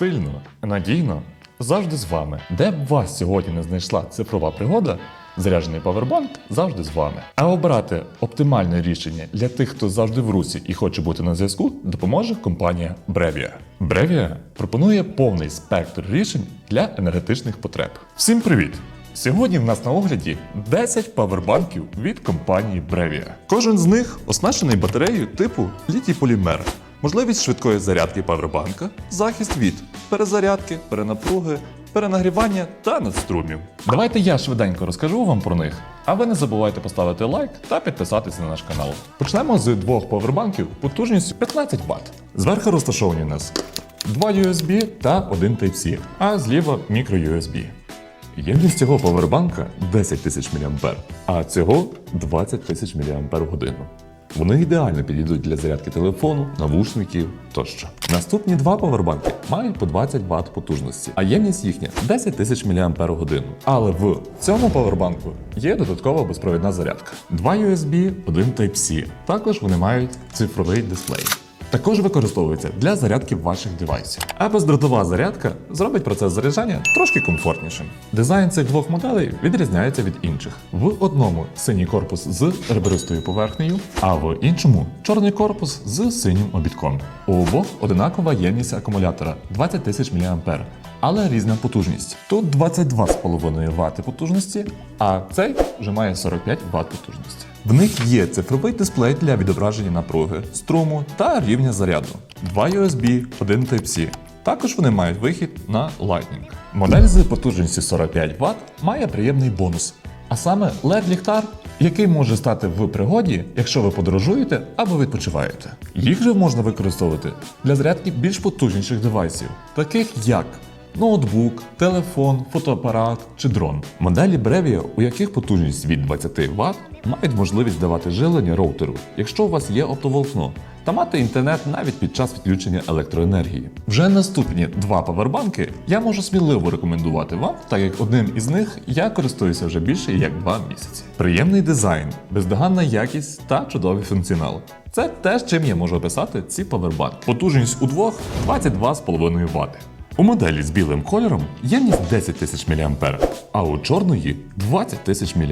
Стильно, надійно, завжди з вами. Де б вас сьогодні не знайшла цифрова пригода, заряджений павербанк завжди з вами. А обрати оптимальне рішення для тих, хто завжди в русі і хоче бути на зв'язку, допоможе компанія Brevia. Brevia пропонує повний спектр рішень для енергетичних потреб. Всім привіт! Сьогодні в нас на огляді 10 павербанків від компанії Brevia. Кожен з них оснащений батареєю типу літій полімер. Можливість швидкої зарядки павербанка, захист від перезарядки, перенапруги, перенагрівання та надструмів. Давайте я швиденько розкажу вам про них, а ви не забувайте поставити лайк та підписатися на наш канал. Почнемо з двох павербанків потужністю 15 Вт. Зверху розташовані у нас два USB та один Type-C, а зліва мікро USB. Ємність цього павербанка 10 тисяч мА, а цього 20 тисяч мАч. Вони ідеально підійдуть для зарядки телефону, навушників тощо. Наступні два павербанки мають по 20 Вт потужності, а ємність їхня 10 тисяч мАч. Але в цьому павербанку є додаткова безпровідна зарядка. Два USB, один Type-C. Також вони мають цифровий дисплей. Також використовується для зарядки ваших девайсів. А бездротова зарядка зробить процес заряджання трошки комфортнішим. Дизайн цих двох моделей відрізняється від інших. В одному синій корпус з ребристою поверхнею, а в іншому чорний корпус з синім обідком. У обох одинакова ємність акумулятора 20 000 мА. Але різна потужність. Тут 22,5 Вт потужності, а цей вже має 45 Вт потужності. В них є цифровий дисплей для відображення напруги, струму та рівня заряду. Два USB, один Type-C. Також вони мають вихід на Lightning. Модель з потужністю 45 Вт має приємний бонус, а саме LED-ліхтар, який може стати в пригоді, якщо ви подорожуєте або відпочиваєте. Їх же можна використовувати для зарядки більш потужніших девайсів, таких як ноутбук, телефон, фотоапарат чи дрон. Моделі Brevia, у яких потужність від 20 Вт, мають можливість давати жилення роутеру, якщо у вас є оптоволокно, та мати інтернет навіть під час відключення електроенергії. Вже наступні два павербанки я можу сміливо рекомендувати вам, так як одним із них я користуюся вже більше як два місяці. Приємний дизайн, бездоганна якість та чудовий функціонал. Це те, чим я можу описати ці павербанки. Потужність у двох 22,5 Вт. У моделі з білим кольором ємність 10 тисяч мА, а у чорної 20 тисяч мАч.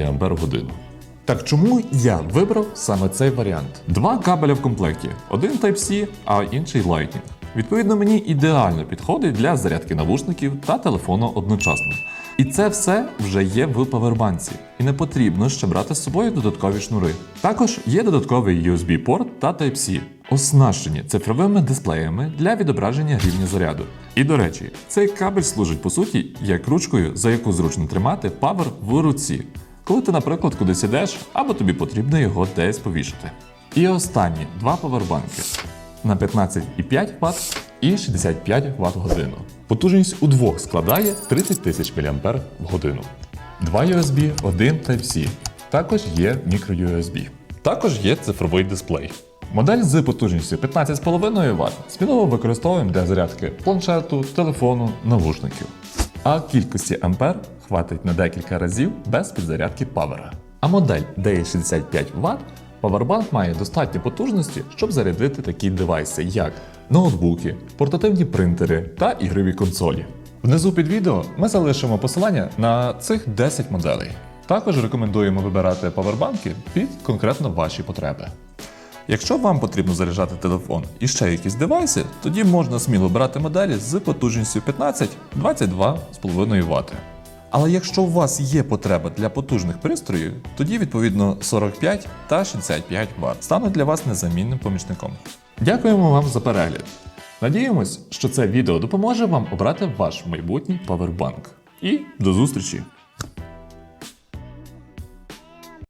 Так чому я вибрав саме цей варіант? Два кабеля в комплекті: один Type-C, а інший Lightning. Відповідно, мені ідеально підходить для зарядки навушників та телефону одночасно. І це все вже є в павербанці, і не потрібно ще брати з собою додаткові шнури. Також є додатковий USB-порт та Type-C, оснащені цифровими дисплеями для відображення рівня заряду. І до речі, цей кабель служить по суті як ручкою, за яку зручно тримати павер в руці, коли ти, наприклад, кудись ідеш, або тобі потрібно його десь повішати. І останні два павербанки на 15,5 Вт і 65 Вт годину. Потужність у двох складає 30 тисяч мА в годину. Два USB, один Type-C. Також є microUSB. Також є цифровий дисплей. Модель з потужністю 15,5 Вт сміливо використовуємо для зарядки планшету, телефону, навушників. А кількості ампер хватить на декілька разів без підзарядки павера. А модель DE65 Вт Powerbank має достатньо потужності, щоб зарядити такі девайси, як ноутбуки, портативні принтери та ігрові консолі. Внизу під відео ми залишимо посилання на цих 10 моделей. Також рекомендуємо вибирати павербанки під конкретно ваші потреби. Якщо вам потрібно заряджати телефон і ще якісь девайси, тоді можна сміло брати моделі з потужністю 15-22,5 Вт. Але якщо у вас є потреба для потужних пристроїв, тоді відповідно 45 та 65 Вт стануть для вас незамінним помічником. Дякуємо вам за перегляд. Надіємось, що це відео допоможе вам обрати ваш майбутній павербанк. І до зустрічі!